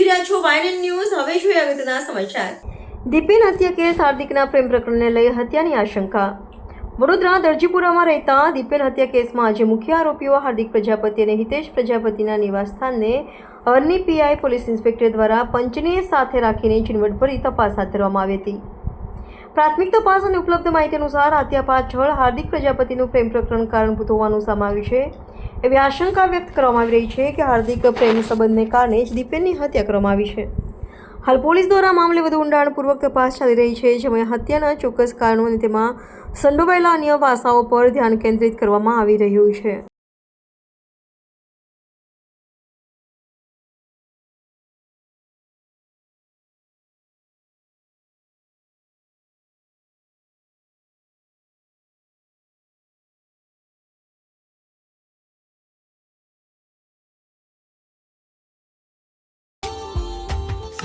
રહ્યા છો વાયનન ન્યૂઝ. હવે જોઈએ અગત્યના સમાચાર. દીપેન હત્યા કેસ હાર્દિકના પ્રેમ પ્રકરણને લઈ હત્યાની આશંકા. વડોદરા, દરજીપુરામાં રહેતા દીપેન હત્યા કેસમાં આજે મુખ્ય આરોપીઓ હાર્દિક પ્રજાપતિ અને હિતેશ પ્રજાપતિના નિવાસસ્થાનને અરની પીઆઈ પોલીસ ઇન્સ્પેક્ટર દ્વારા પંચને સાથે રાખીને ઝીણવટભરી તપાસ હાથ ધરવામાં આવી હતી. પ્રાથમિક તપાસ અને ઉપલબ્ધ માહિતી અનુસાર હત્યા પાછળ હાર્દિક પ્રજાપતિનું પ્રેમ પ્રકરણ કારણભૂત હોવાનું સામે આવ્યું છે. એવી આશંકા વ્યક્ત કરવામાં આવી રહી છે કે હાર્દિક પ્રેમ સંબંધને કારણે જ દીપેનની હત્યા કરવામાં આવી છે. હાલ પોલીસ દ્વારા મામલે વધુ ઊંડાણપૂર્વક તપાસ ચાલી રહી છે, જેમાં હત્યાના ચોક્કસ કારણો અને તેમાં સંડોવાયેલા અન્ય પાસાઓ પર ધ્યાન કેન્દ્રિત કરવામાં આવી રહ્યું છે.